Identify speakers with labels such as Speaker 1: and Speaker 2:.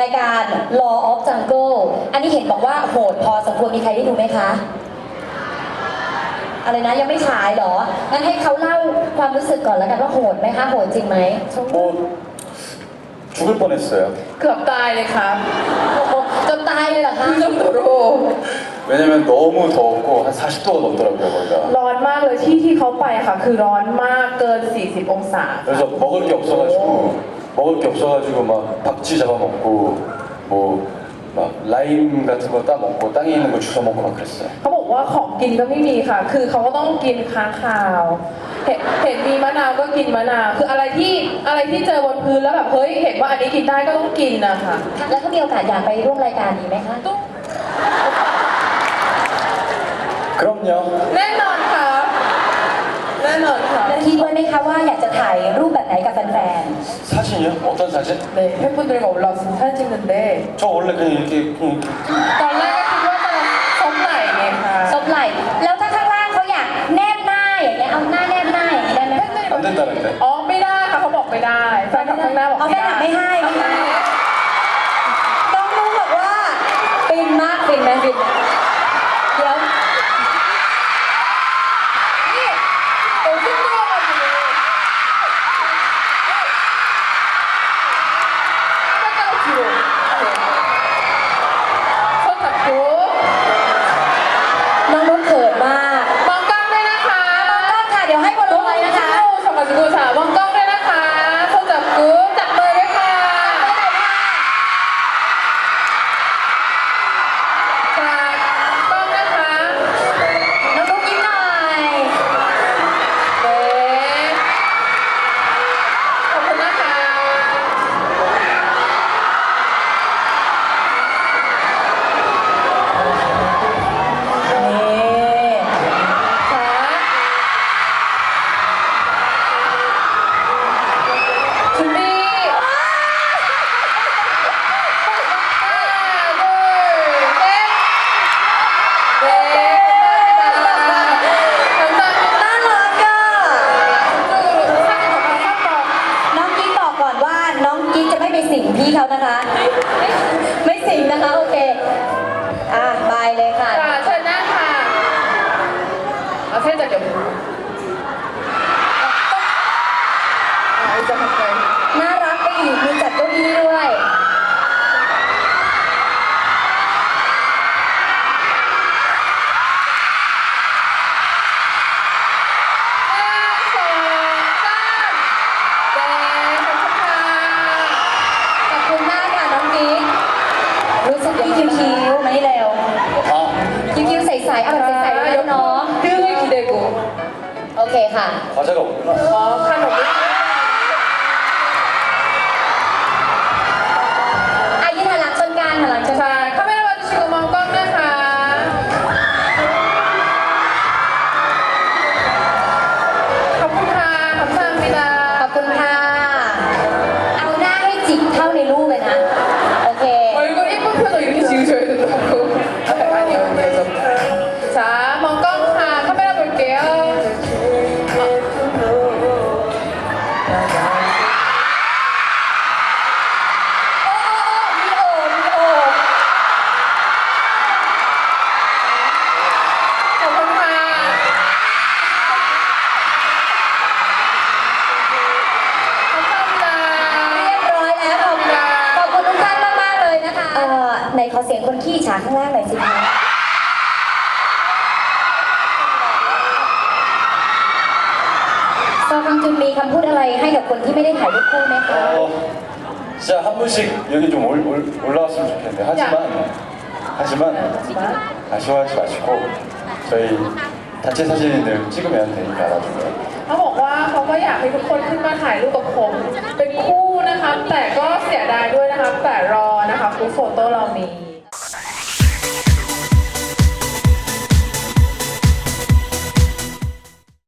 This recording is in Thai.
Speaker 1: รายการ Law of Jungle อันนี้เห็นบอกว่าโหดพอสมควรมีใครได้ดูไหมคะ อะไรนะยังไม่ฉายเหรอ งั้นให้เขาเล่าความรู้สึกก่อนแล้วกันว่าโหดไหมคะ โหดจริงไหม
Speaker 2: 뭐 죽을 뻔했어요.
Speaker 3: เกือบตายเลยครับ
Speaker 1: โอ้โหจนตายเลยเหรอคะ
Speaker 3: คือจำโร
Speaker 2: 왜냐면 너무 더웠고 한 40도가 넘더라고요 거기가.
Speaker 3: ร้อนมากเลยที่ที่เขาไปอะค่ะ คือร้อนมากเกิน 40 องศา
Speaker 2: 그래서 먹을 게 없어가지고 먹을 게 없어가지고 막 박쥐 잡아먹고 뭐 막 라임 같은 거 따먹고 땅에 있는 거 주워 먹고 막 그랬어요.
Speaker 3: เขาบอกว่าของกินก็ไม่มีค่ะ คือเขาก็ต้องกินค้างคาว เห็นเห็นมีมะนาวก็กินมะนาว คืออะไรที่อะไรที่เจอบนพื้นแล้วแบบเฮ้ย เห็นว่าอันนี้กินได้ก็ต้องกินนะคะ
Speaker 1: แล้วถ้ามีโอกาสอยากไปร่วมรายการนี้ไหมคะ
Speaker 2: 그럼요.
Speaker 3: แน่นอนค่ะ แน่นอนค่ะ
Speaker 1: แล้วคิดไว้ไหม คะว่าอยากจะถ่ายรูปแบบไหนกับแฟน
Speaker 2: 사진이요? 어떤 사진?
Speaker 3: 네, 팬분들과 올라와서 사진 찍는데
Speaker 2: 저 원래 그냥 이렇게 그냥 이렇게
Speaker 3: ตอนแรกก็คิดว่าจะซบไหล่ไงคะ
Speaker 1: ๆซบไหล่ แล้วถ้าข้างล่างเขาอยากแนบหน้าอย่างเงี้ย เอาหน้าแนบหน้าอย่างนี้ได้ไหม
Speaker 2: 안 된다는데.
Speaker 3: อ๋อไม่ได้ค่ะเขาบอกไม่ได้แฟนคลับข้างหน้าบอก
Speaker 1: เอาแฟนคลับไม่ให้ไม่ให้ น้องนุ้งบอกว่าฟินมากฟินไหมฟิน กู
Speaker 3: สามองกล้อง นะคะ
Speaker 1: ไม่สิงนะคะ โอเค อะบายเลยค่ะ
Speaker 3: ค่ะเชิญ
Speaker 1: น้าค่ะเอาเส้จาเดี๋ยวอ่จะทำไง เค
Speaker 3: ค่ะ ขอ
Speaker 1: ฉลองด้วย อไหนขอเสียงคนขี้ฉาข้างล่างหน่อยสิคะซอคังจุนมีคำพูดอะไรให้กับคนที่ไม่ได้ถ่ายรูปคู่ไหมคะ
Speaker 2: 어, 진짜 한 분씩 여기 좀 올, 올, 올라왔으면 좋겠는데 하지만 하지만
Speaker 3: 네.
Speaker 2: 아쉬워하지 마시고 저희 단체 사진을 찍으면 되니까 나중에
Speaker 3: เขาบอกว่าเขาก็อยากให้ทุกคนขึ้นมาถ่ายรูปกับผม เป็นคู่นะคะ แต่ก็เสียดายด้วยนะคะ แต่รอนะคะกรุ๊ปโฟโต้เรามี